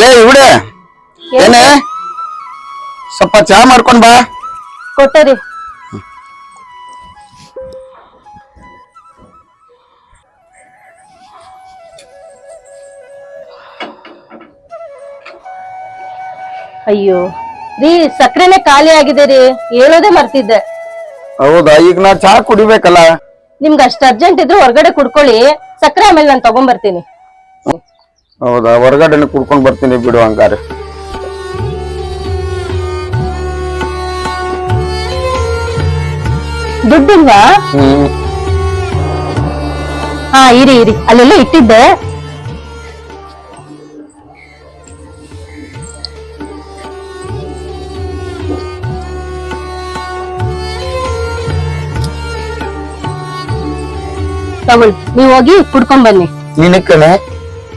ಲೇ ಇವಡೆ. ಏನೇ ಸ್ವಲ್ಪ ಚಾ ಮಾಡ್ಕೊಂಡ್ ಬಾ. ಕೊಟ್ಟರಿ. ಅಯ್ಯೋ ರೀ ಸಕ್ಕರೆನೆ ಖಾಲಿ ಆಗಿದೆ ರೀ. ಹೇಳೋದೇ ಮರ್ತಿದ್ದೆ. ಹೌದಾ? ಈಗ ನಾ ಚಾ ಕುಡಿಬೇಕಲ್ಲ? ನಿಮ್ಗೆ ಅಷ್ಟು ಅರ್ಜೆಂಟ್ ಇದ್ರೆ ಹೊರಗಡೆ ಕುಡ್ಕೊಳ್ಳಿ. ಸಕ್ಕರೆ ಆಮೇಲೆ ನಾನು ತಗೊಂಬರ್ತೀನಿ. ಹೌದಾ? ಹೊರಗಡೆನೆ ಕುಡ್ಕೊಂಡ್ ಬರ್ತೀನಿ ಬಿಡು ಹಂಗಾರೆ. ದುಡ್ಡಿಲ್ವಾ? ಹಾ ಇರಿ ಇರಿ. ಅಲ್ಲೆಲ್ಲ ಇಟ್ಟಿದ್ದೆ. ತಗೊಳ್ಳಿ. ನೀವ್ ಹೋಗಿ ಕುಡ್ಕೊಂಡ್ ಬನ್ನಿ. ನಿನಕ್ಕನೆ?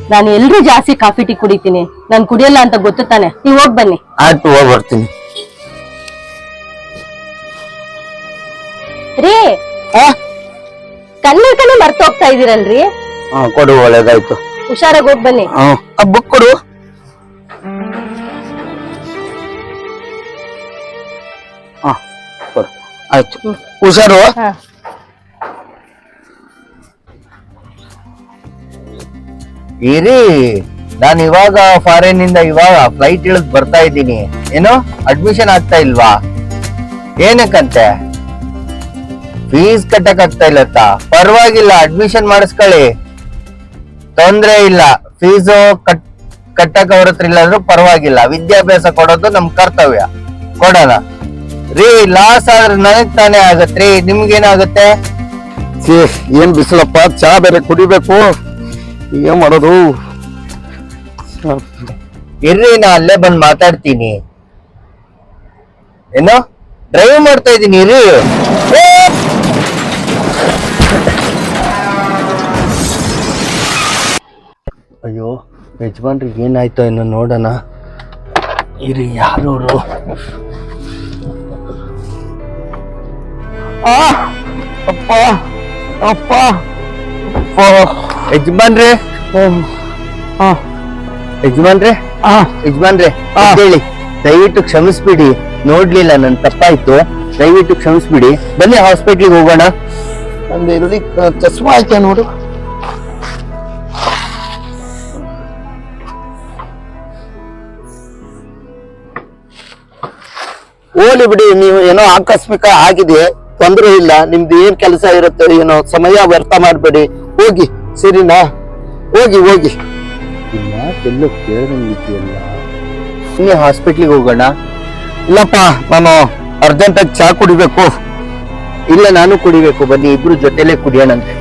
ನಾನು ಎಲ್ರೂ ಜಾಸ್ತಿ ಕಾಫಿ ಟೀ ಕುಡಿತೀನಿ. ನಾನು ಕುಡಿಯಲ್ಲ ಅಂತ ಗೊತ್ತು ತಾನೆ? ನೀವ್ ಹೋಗ್ ಬನ್ನಿ. ಆಯ್ತು ಹೋಗ್ ಬರ್ತೀನಿ. ರೀ! ಆ? ಕನ್ನಡಕನೇ ಮರ್ತ ಹೋಗ್ತಾ ಇದೀರಲ್ರಿ? ಆ, ಕೊಡು ಒಳ್ಳೇದಾಯ್ತು. ಹುಷಾರಾಗಿ ಹೋಗ್ ಬನ್ನಿ. ಬುಕ್ ಕೊಡು. ಕೊಡು. ಆಯ್ತು. ಹುಷಾರು? ಹಾ. ಇರಿ, ನಾನು ಇವಾಗ ಫಾರಿನ್ ಇಂದ ಇವಾಗ ಫ್ಲೈಟ್ ಇಳಿದ್ ಬರ್ತಾ ಇದ್ದೀನಿ. ಏನು? ಅಡ್ಮಿಷನ್ ಆಗ್ತಾ ಇಲ್ವಾ? ಏನಕ್ಕಂತೆ? ಫೀಸ್ ಕಟ್ಟಕ್ ಆಗ್ತಾ ಇಲ್ಲತ್ತ ಪರವಾಗಿಲ್ಲ ಅಡ್ಮಿಷನ್ ಮಾಡಿಸ್ಕೊಳ್ಳಿ. ತೊಂದ್ರೆ ಇಲ್ಲ. ಫೀಸು ಕಟ್, ಕಟ್ಟಕ್ ಅವ್ರ ಇಲ್ಲಾಂದ್ರೂ ಪರವಾಗಿಲ್ಲ. ವಿದ್ಯಾಭ್ಯಾಸ ಕೊಡೋದು ನಮ್ ಕರ್ತವ್ಯ. ಕೊಡೋಣ. ರೀ ಲಾಸ್ ಆದ್ರೆ ನನಗ್ ತಾನೇ ಆಗತ್ರಿ ನಿಮ್ಗೇನಾಗುತ್ತೆ ಏನಾಗುತ್ತೆ? ಏನ್ ಬಿಸಿಲಪ್ಪ? ಚಾ ಬೇರೆ ಕುಡಿಬೇಕು. ಏನ್ ಮಾಡೋದು? ಇರ್ರಿ ನಾ ಅಲ್ಲೇ ಬಂದ್ ಮಾತಾಡ್ತೀನಿ. ಏನು? ಡ್ರೈವ್ ಮಾಡ್ತಾ ಇದೀನಿ ಇರ್ರಿ. ಅಯ್ಯೋ ಯಜಮಾನ್ರಿಗೆ ಏನಾಯ್ತೋ ಏನೋ ನೋಡೋಣ. ಇರಿ ಯಾರು ಆ! ಅಪ್ಪ ಅಪ್ಪ. ಅಪ್ಪ. ಯಜಮಾನ್ರೆ? ಯಜಮಾನ್ರೆ? ಯಜಮಾನ್ರೆ. ಹೇಳಿ ದಯವಿಟ್ಟು ಕ್ಷಮಿಸ್ಬಿಡಿ. ನೋಡ್ಲಿಲ್ಲ ನನ್ ತಪ್ಪಾಯ್ತು. ದಯವಿಟ್ಟು ಕ್ಷಮಿಸ್ಬಿಡಿ. ಬನ್ನಿ ಹಾಸ್ಪಿಟ್ಲಿಗೆ ಹೋಗೋಣ. ನಂದು ಇಲ್ಲಿ ಚಸ್ಮಾ ಐತೆ ನೋಡು. ಓಲಿ ಬಿಡಿ ನೀವು ಏನೋ ಆಕಸ್ಮಿಕ ಆಗಿದೆ ತೊಂದರೆ ಇಲ್ಲ ನಿಮ್ದು ಏನ್ ಕೆಲಸ ಇರುತ್ತೆ ಏನೋ ಸಮಯ ವ್ಯರ್ಥ ಮಾಡಬೇಡಿ. ಹೋಗಿ. ಸರಿನಾ? ಹೋಗಿ ಹೋಗಿ. ಎಲ್ಲೋ ಕೇಳ್ದಂಗಿದೆಯಲ್ಲ. ಸುಮ್ಮನೆ ಹಾಸ್ಪಿಟ್ಲಿಗೆ ಹೋಗೋಣ. ಇಲ್ಲಪ್ಪ ನಾನು ಅರ್ಜೆಂಟಾಗಿ ಚಾ ಕುಡಿಬೇಕು. ಇಲ್ಲ ನಾನು ಕುಡಿಬೇಕು. ಬನ್ನಿ ಇಬ್ರು ಜೊತೆಲೆ ಕುಡಿಯೋಣಂತೆ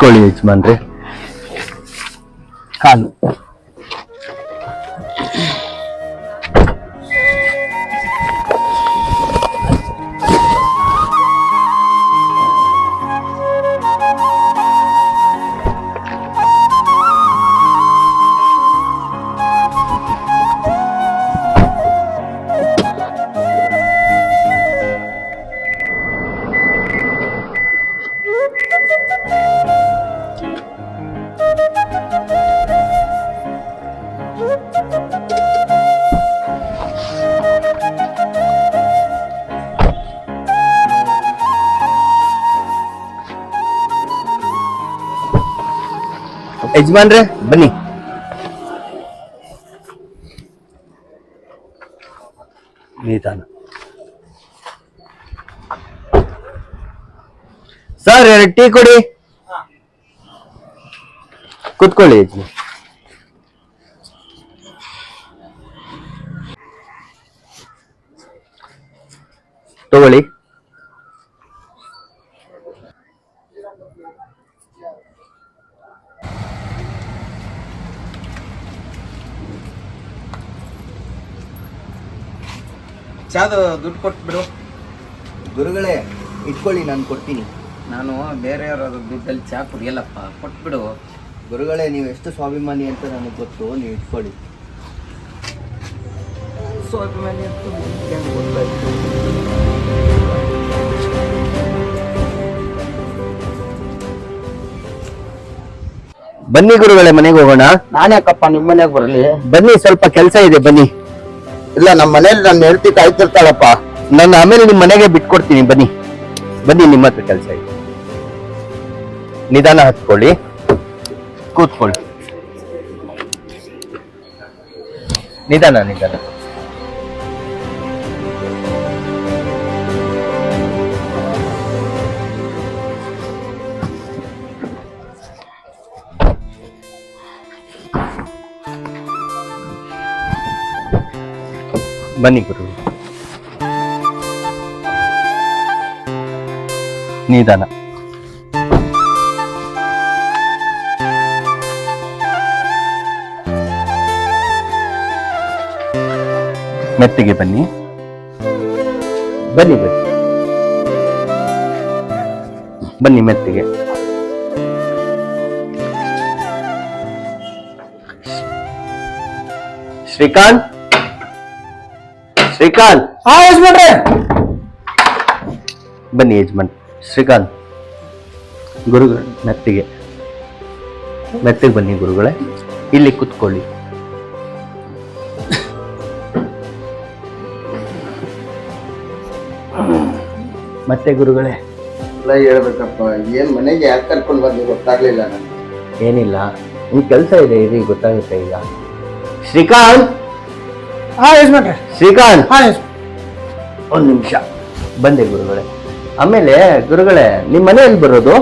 ಕೊಳ್ಳಿ ಯಜಮಾನ್ರಿ. ಹಾಲು ಯಜಮಾನ್ರೆ ಬನ್ನಿ. ನೀತಾನ ಸರ್ ಎರಡು ಟೀ ಕೊಡಿ. ಕುತ್ಕೊಳ್ಳಿ ಯಜಮಾನ್ ತಗೊಳ್ಳಿ. ಚಾದು ದುಡ್ಡು ಕೊಟ್ಬಿಡು ಗುರುಗಳೇ ಇಟ್ಕೊಳ್ಳಿ ನಾನು ಕೊಡ್ತೀನಿ. ನಾನು ಬೇರೆಯವರ ದುಡ್ಡಲ್ಲಿ ಚಾ ಕುಡಿಯಲ್ಲಪ್ಪ ಕೊಟ್ಬಿಡು. ಗುರುಗಳೇ ನೀವು ಎಷ್ಟು ಸ್ವಾಭಿಮಾನಿ ಅಂತ ನನಗೆ ಗೊತ್ತು ನೀವು ಇಟ್ಕೊಳ್ಳಿ. ಸ್ವಾಭಿಮಾನಿ ಅಂತ ಗೊತ್ತಾಯ್ತು ಬನ್ನಿ ಗುರುಗಳೇ ಮನೆಗೆ ಹೋಗೋಣ. ನಾನ್ಯಾಕಪ್ಪ ನಿಮ್ಮ ಮನೆಗೆ ಬರಲಿ? ಬನ್ನಿ ಸ್ವಲ್ಪ ಕೆಲಸ ಇದೆ ಬನ್ನಿ. ಇಲ್ಲ ನಮ್ಮ ಮನೇಲಿ ನನ್ನ ಹೆಂಡತಿ ಕಾಯ್ತಿರ್ತಾಳಪ್ಪ. ನಾನು ಆಮೇಲೆ ನಿಮ್ ಮನೆಗೆ ಬಿಟ್ಕೊಡ್ತೀನಿ, ಬನ್ನಿ. ಬನ್ನಿ, ನಿಮ್ಮ ಹತ್ರ ಕೆಲಸ ಇದೆ. ನಿಧಾನ ಹತ್ಕೊಳ್ಳಿ. ಕೂತ್ಕೊಳ್ಳಿ. ನಿಧಾನ ನಿಧಾನ. ಬನ್ನಿ ಗುರು. ನಿಧಾನ. ಮೆತ್ತಿಗೆ ಬನ್ನಿ. ಬನ್ನಿ ಬನ್ನಿ. ಬನ್ನಿ ಮೆತ್ತಿಗೆ. ಶ್ರೀಕಾಂತ್. ಶ್ರೀಕಾಂತ್. ಹಾ ಯಜಮಾನ್ರೆ. ಬನ್ನಿ ಯಜಮಾನ್ ಶ್ರೀಕಾಂತ್. ಗುರುಗಳ ಮೆತ್ತಿಗೆ ಮೆತ್ತಿಗೆ ಬನ್ನಿ ಗುರುಗಳೇ ಇಲ್ಲಿ ಕುತ್ಕೊಳ್ಳಿ. ಮತ್ತೆ ಗುರುಗಳೇ. ಎಲ್ಲ ಹೇಳ್ಬೇಕಪ್ಪ ಏನ್ ಮನೆಗೆ ಯಾಕೆ ಕರ್ಕೊಂಡು ಬಂದು ಗೊತ್ತಾಗ್ಲಿಲ್ಲ ನನಗೆ ಏನಿಲ್ಲ ನಿಮ್ ಕೆಲಸ ಇದೆ ಇರಿ ಗೊತ್ತಾಗುತ್ತೆ ಈಗ. ಶ್ರೀಕಾಂತ್! ಹಾ ಯಜಮಾನ್ರೆ. ಶ್ರೀಕಾಂತ್. ಹಾ ಯಜ್ ಒಂದು ನಿಮಿಷ. ಬಂದೆ ಗುರುಗಳೇ. ಆಮೇಲೆ ಗುರುಗಳೇ ನಿಮ್ಮ ಮನೆಯಲ್ಲಿ ಬರೋದು?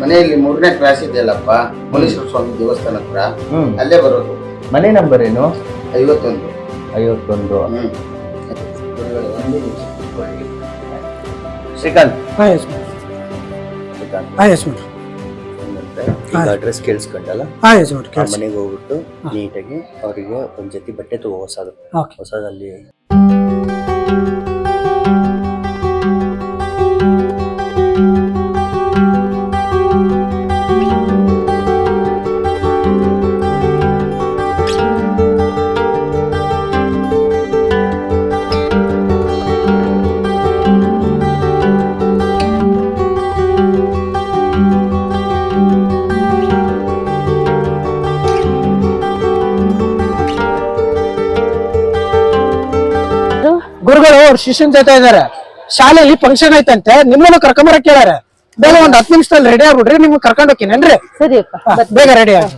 ಮನೆಯಲ್ಲಿ ಮೂರನೇ ಕ್ಲಾಸ್ ಇದೆಯಲ್ಲಪ್ಪ ಮುನೀಶ್ವರ ಸ್ವಾಮಿ ದೇವಸ್ಥಾನ ಹತ್ರ. ಹ್ಮ್. ಅಲ್ಲೇ ಬರೋದು. ಮನೆ ನಂಬರ್ ಏನು? ಐವತ್ತೊಂದು. ಐವತ್ತೊಂದು. ಹ್ಮ್. ಶ್ರೀಕಾಂತ್. ಹಾ ಯಜಮಾನ್ ಶ್ರೀಕಾಂತ್. ಹಾ ಯಜಮಾನ್ರೆ. ಏನಂತೆ, ಈಗ ಅಡ್ರೆಸ್ ಕೇಳಿಸ್ಕೊಂಡಲ್ಲ? ಹಾ ಯಜಮಾನ್ರೆ ಆ ಕೇಳಿಸಿ ಮನೆಗೆ ಹೋಗ್ಬಿಟ್ಟು ನೀಟಾಗಿ ಅವರಿಗೆ ಒಂದ್ ಜೊತೆ ಬಟ್ಟೆ ತಗೋ ಹೊಸದು. ಓಕೆ. ಹೊಸದಲ್ಲಿ ಶಿಷ್ಯನ ಜೊತೆ ಇದಾರೆ. ಶಾಲೆಯಲ್ಲಿ ಫಂಕ್ಷನ್ ಐತಂತೆ ನಿಮ್ಮನ್ನು ಕರ್ಕೊಂಬರಕ್ ಕೇಳ್ಯಾರ ಬೇಗ ಒಂದ್ ಹತ್ತು ನಿಮಿಷದಲ್ಲಿ ರೆಡಿ ಆಗ್ಬಿಡ್ರಿ ನಿಮ್ಗೆ ಕರ್ಕೊಂಡು ಹೋಗ್ತೀನೇನ್ರಿ ಹಾ, ಬೇಗ ರೆಡಿ ಆಗ.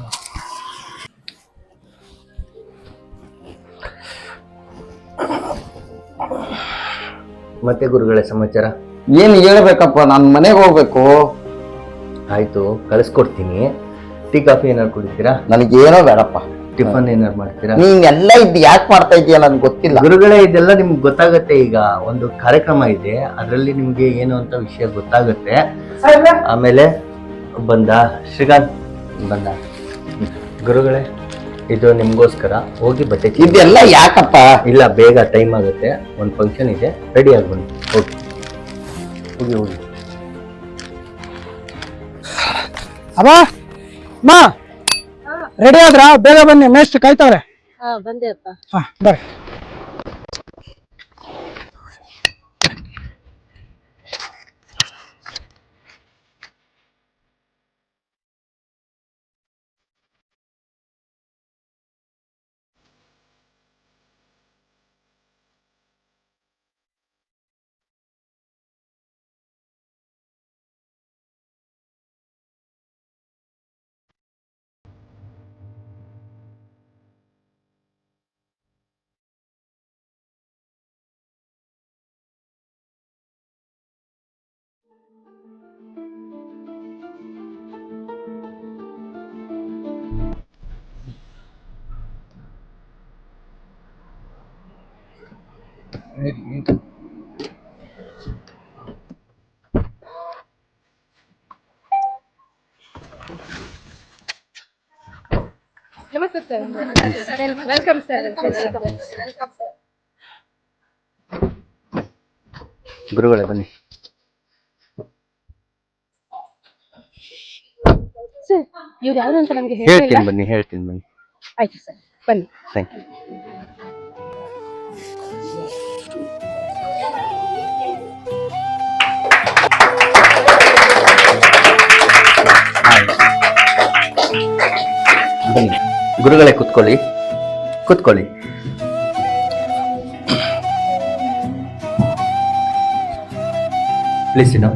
ಮತ್ತೆ ಗುರುಗಳೇ ಸಮಾಚಾರ? ಏನ್ ಹೇಳ್ಬೇಕಪ್ಪ ನಾನು ಮನೆಗೆ ಹೋಗ್ಬೇಕು. ಆಯ್ತು ಕಳಿಸ್ಕೊಡ್ತೀನಿ. ಟೀ ಕಾಫಿ ಏನಾರು ಕುಡಿತೀರಾ? ನನಗೇನೋ ಬೇಡಪ್ಪ. ಟಿಫನ್ ಏನಾರು ಮಾಡ್ತೀರಾ? ನೀವೆಲ್ಲ ಎಲ್ಲ ಇದ್ ಯಾಕೆ ಮಾಡ್ತಾ ಇದೀಯ ನನ್ಗೆ ಗೊತ್ತಿಲ್ಲ. ಗುರುಗಳೇ ಇದೆಲ್ಲ ನಿಮ್ಗೆ ಗೊತ್ತಾಗತ್ತೆ ಈಗ. ಒಂದು ಕಾರ್ಯಕ್ರಮ ಇದೆ. ಅದರಲ್ಲಿ ನಿಮ್ಗೆ ಏನು ಅಂತ ವಿಷಯ ಗೊತ್ತಾಗುತ್ತೆ. ಆಮೇಲೆ ಬಂದ ಶ್ರೀಕಾಂತ್. ಬಂದ. ಗುರುಗಳೇ ಇದು ನಿಮ್ಗೋಸ್ಕರ ಹೋಗಿ ಬಟ್ಟೆ ಇದೆಲ್ಲ ಯಾಕಪ್ಪ? ಇಲ್ಲ ಬೇಗ ಟೈಮ್ ಆಗುತ್ತೆ. ಒಂದು ಫಂಕ್ಷನ್ ಇದೆ. ರೆಡಿ ಆಗಿ ಬನ್ನಿ. ಹೋಗಿ. ಹೋಗಿ ಹೋಗಿ. ಅಮ್ಮ ಮಾ ರೆಡಿ ಆದ್ರ? ಬೇಗ ಬನ್ನಿ ಮೇಸ್ಟ್ ಕಾಯ್ತಾವ್ರೆ. ಹಾ ಬಂದೆಯಪ್ಪ ಹಾ ಬರ್ರಿ. ವೆಲ್ಕಮ್ ಸರ್ ಗುರುಗಳೇ ಬನ್ನಿ. ಸರ್ ಇವ್ರು ಯಾರು ಅಂತ ನನಗೆ ಹೇಳ್ತೀನಿ ಬನ್ನಿ ಹೇಳ್ತೀನಿ ಬನ್ನಿ. ಆಯ್ತು ಸರ್ ಬನ್ನಿ. ಥ್ಯಾಂಕ್ ಯು ಬನ್ನಿ. ಗುರುಗಳೇ ಕುತ್ಕೊಳ್ಳಿ. ಕುತ್ಕೊಳ್ಳಿ. ಪ್ಲೀಸ್ ಇನ್ನು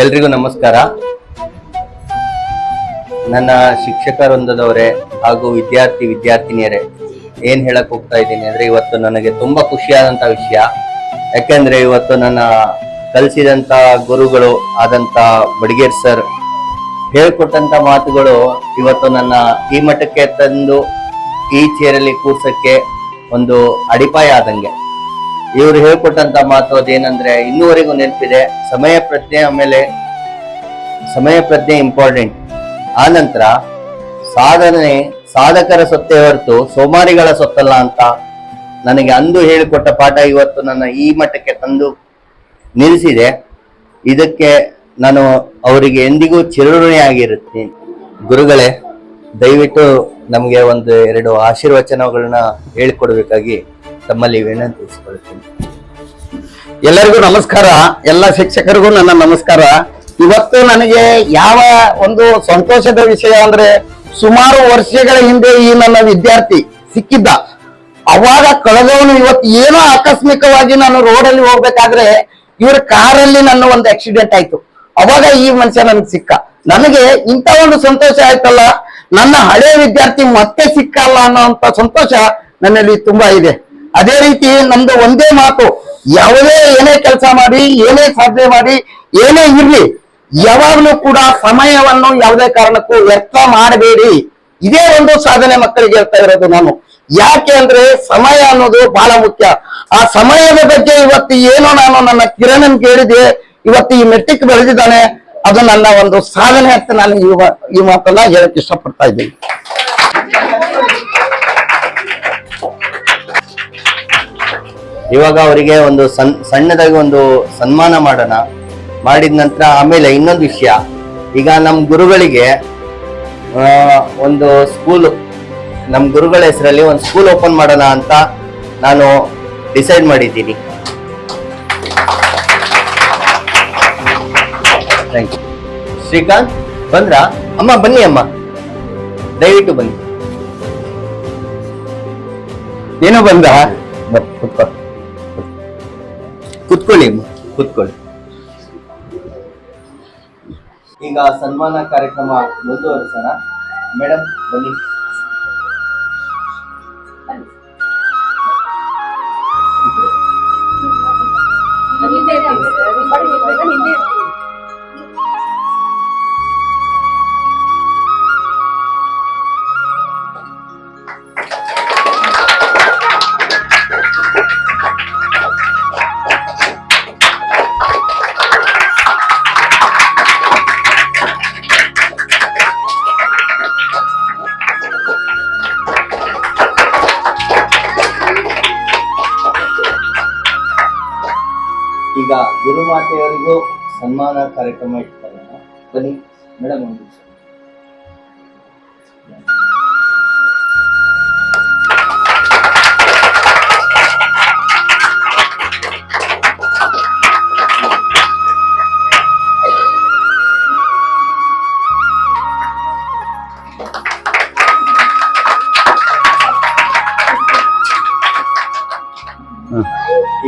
ಎಲ್ರಿಗೂ ನಮಸ್ಕಾರ. ನನ್ನ ಶಿಕ್ಷಕ ವೃಂದದವರೇ ಹಾಗೂ ವಿದ್ಯಾರ್ಥಿ ವಿದ್ಯಾರ್ಥಿನಿಯರೇ, ಏನ್ ಹೇಳಕ್ ಹೋಗ್ತಾ ಇದ್ದೀನಿ ಅಂದ್ರೆ ಇವತ್ತು ನನಗೆ ತುಂಬಾ ಖುಷಿಯಾದಂತ ವಿಷಯ. ಯಾಕೆಂದ್ರೆ ಇವತ್ತು ನನ್ನ ಕಲಿಸಿದಂತ ಗುರುಗಳು ಆದಂತ ಬಡಿಗೇರ್ ಸರ್ ಹೇಳ್ಕೊಟ್ಟಂತ ಮಾತುಗಳು ಇವತ್ತು ನನ್ನ ಈ ಮಟ್ಟಕ್ಕೆ ತಂದು ಈ ಚೇರಲ್ಲಿ ಕೂರ್ಸಕ್ಕೆ ಒಂದು ಅಡಿಪಾಯ ಆದಂಗೆ. ಇವರು ಹೇಳ್ಕೊಟ್ಟಂತ ಮಾತು ಅದೇನಂದ್ರೆ ಇನ್ನೂವರೆಗೂ ನೆನಪಿದೆ. ಸಮಯ ಪ್ರಜ್ಞೆ ಆಮೇಲೆ ಸಮಯ ಪ್ರಜ್ಞೆ ಇಂಪಾರ್ಟೆಂಟ್ ಆ ನಂತರ ಸಾಧನೆ, ಸಾಧಕರ ಸೊತ್ತೆ ಹೊರತು ಸೋಮಾರಿಗಳ ಸೊತ್ತಲ್ಲ ಅಂತ ನನಗೆ ಅಂದು ಹೇಳಿಕೊಟ್ಟ ಪಾಠ ಇವತ್ತು ನನ್ನ ಈ ಮಟ್ಟಕ್ಕೆ ತಂದು ನಿಲ್ಲಿಸಿದೆ. ಇದಕ್ಕೆ ನಾನು ಅವರಿಗೆ ಎಂದಿಗೂ ಚಿರಋಣಿಯಾಗಿರುತ್ತೀನಿ. ಗುರುಗಳೇ, ದಯವಿಟ್ಟು ನಮಗೆ ಒಂದು ಎರಡು ಆಶೀರ್ವಚನಗಳನ್ನ ಹೇಳಿಕೊಡ್ಬೇಕಾಗಿ ತಮ್ಮಲ್ಲಿ ವಿನಂತಿಸಿಕೊಳ್ತೀನಿ ಎಲ್ಲರಿಗೂ ನಮಸ್ಕಾರ. ಎಲ್ಲ ಶಿಕ್ಷಕರಿಗೂ ನನ್ನ ನಮಸ್ಕಾರ. ಇವತ್ತು ನನಗೆ ಯಾವ ಒಂದು ಸಂತೋಷದ ವಿಷಯ ಅಂದ್ರೆ ಸುಮಾರು ವರ್ಷಗಳ ಹಿಂದೆ ಈ ನನ್ನ ವಿದ್ಯಾರ್ಥಿ ಸಿಕ್ಕಿದ್ದ. ಅವಾಗ ಕಳೆದವನು ಇವತ್ತು ಏನೋ ಆಕಸ್ಮಿಕವಾಗಿ ನಾನು ರೋಡಲ್ಲಿ ಹೋಗ್ಬೇಕಾದ್ರೆ ಇವ್ರ ಕಾರಲ್ಲಿ ನನ್ನ ಒಂದು ಆಕ್ಸಿಡೆಂಟ್ ಆಯ್ತು. ಅವಾಗ ಈ ಮನುಷ್ಯ ನನ್ಗೆ ಸಿಕ್ಕ. ನನಗೆ ಇಂಥ ಒಂದು ಸಂತೋಷ ಆಯ್ತಲ್ಲ, ನನ್ನ ಹಳೆ ವಿದ್ಯಾರ್ಥಿ ಮತ್ತೆ ಸಿಕ್ಕಲ್ಲ ಅನ್ನೋ ಸಂತೋಷ ನನ್ನಲ್ಲಿ ತುಂಬಾ ಇದೆ. ಅದೇ ರೀತಿ ನಮ್ದು ಒಂದೇ ಮಾತು, ಯಾವುದೇ ಏನೇ ಕೆಲಸ ಮಾಡಿ, ಏನೇ ಸಾಧನೆ ಮಾಡಿ, ಏನೇ ಇರ್ಲಿ, ಯಾವಾಗ್ಲೂ ಕೂಡ ಸಮಯವನ್ನು ಯಾವುದೇ ಕಾರಣಕ್ಕೂ ವ್ಯರ್ಥ ಮಾಡಬೇಡಿ. ಇದೇ ಒಂದು ಸಾಧನೆ ಮಕ್ಕಳಿಗೆ ಹೇಳ್ತಾ ಇರೋದು ನಾನು. ಯಾಕೆ ಅಂದ್ರೆ ಸಮಯ ಅನ್ನೋದು ಬಹಳ ಮುಖ್ಯ. ಆ ಸಮಯದ ಬಗ್ಗೆ ಇವತ್ತು ಏನೋ ನಾನು ನನ್ನ ಕಿರಣನ್ ಕೇಳಿದೆ ಇವತ್ತು ಈ ಮೆಟ್ರಿಕ್ ಬೆಳೆದಿದ್ದಾನೆ ಅದು ನನ್ನ ಒಂದು ಸಾಧನೆ ಅಂತ ನಾನು ಈ ಮಾತನ್ನ ಹೇಳಕ್ ಇಷ್ಟಪಡ್ತಾ ಇದ್ದೀನಿ. ಇವಾಗ ಅವರಿಗೆ ಒಂದು ಸನ್ ಸಣ್ಣದಾಗಿ ಒಂದು ಸನ್ಮಾನ ಮಾಡೋಣ. ಮಾಡಿದ ನಂತರ ಆಮೇಲೆ ಇನ್ನೊಂದು ವಿಷಯ. ಈಗ ನಮ್ಮ ಗುರುಗಳಿಗೆ ಒಂದು ಸ್ಕೂಲ್ ನಮ್ಮ ಗುರುಗಳ ಹೆಸರಲ್ಲಿ ಒಂದು ಸ್ಕೂಲ್ ಓಪನ್ ಮಾಡೋಣ ಅಂತ ನಾನು ಡಿಸೈಡ್ ಮಾಡಿದ್ದೀನಿ. ಶ್ರೀಕಾಂತ್ ಬಂದ್ರ? ಅಮ್ಮ ಬನ್ನಿ ಅಮ್ಮ. ದಯವಿಟ್ಟು ಬನ್ನಿ. ಏನೋ ಬಂದ? ಕುತ್ಕೊಳ್ಳಿ ಅಮ್ಮ, ಕುತ್ಕೊಳ್ಳಿ. ಈಗ ಸನ್ಮಾನ ಕಾರ್ಯಕ್ರಮ ಮುಂದುವರಿಸೋಣ. ಮೇಡಮ್ ಬನ್ನಿ. ಗುರುಮಾತೆಯವರಿಗೂ ಸನ್ಮಾನ ಕಾರ್ಯಕ್ರಮ ಇಟ್ಕೊಳ್ಳೋಣ ಬನ್ನಿ ಮೇಡಮ್ ಒಂದು ನಿಮಿಷ.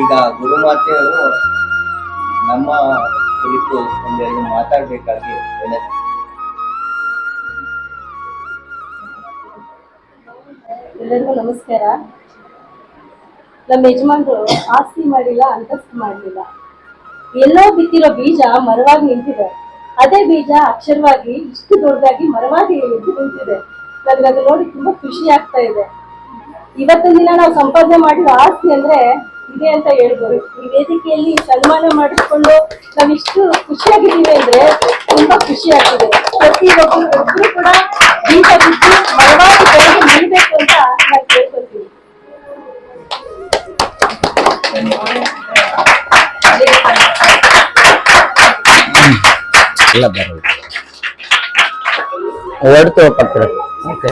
ಈಗ ಗುರುಮಾತೆಯವರು ಮಾತಾಡಬೇಕಾಗಿ ಎಲ್ಲರಿಗೂ ನಮಸ್ಕಾರ. ನಮ್ಮ ಯಜಮಾನ್ರು ಆಸ್ತಿ ಮಾಡಿಲ್ಲ, ಅಂತಸ್ತು ಮಾಡಲಿಲ್ಲ. ಎಲ್ಲೋ ಬಿತ್ತಿರೋ ಬೀಜ ಮರವಾಗಿ ನಿಂತಿದೆ. ಅದೇ ಬೀಜ ಅಕ್ಷರವಾಗಿ ಇಷ್ಟು ದೊಡ್ಡದಾಗಿ ಮರವಾಗಿ ಎದ್ದು ನಿಂತಿದೆ. ನನಗೆ ಅದು ನೋಡಿ ತುಂಬಾ ಖುಷಿ ಆಗ್ತಾ ಇದೆ. ಇವತ್ತಿನ ದಿನ ನಾವು ಸಂಪಾದನೆ ಮಾಡಿರೋ ಆಸ್ತಿ ಅಂದ್ರೆ ಇದೆ ಅಂತ ಹೇಳ್ಬೋದು. ಈ ವೇದಿಕೆಯಲ್ಲಿ ಸನ್ಮಾನ ಮಾಡಿಸ್ಕೊಂಡು ನಾವಿಷ್ಟು ಖುಷಿಯಾಗಿದ್ದೀವಿ ಅಂದ್ರೆ ತುಂಬಾ ಖುಷಿ ಆಗ್ತಿದೆ. ಪ್ರತಿ ಒಬ್ಬರು ಒಬ್ರು ಕೂಡ ದೀಪ ಬಿದ್ದು ಮರವಾಗಿ ಬೆಳೆದು ನಿಲ್ಬೇಕು ಅಂತ ನಾನು ಕೇಳ್ಕೊತೀನಿ ಓಡ್ತೇವೆ ಪತ್ರ ಓಕೆ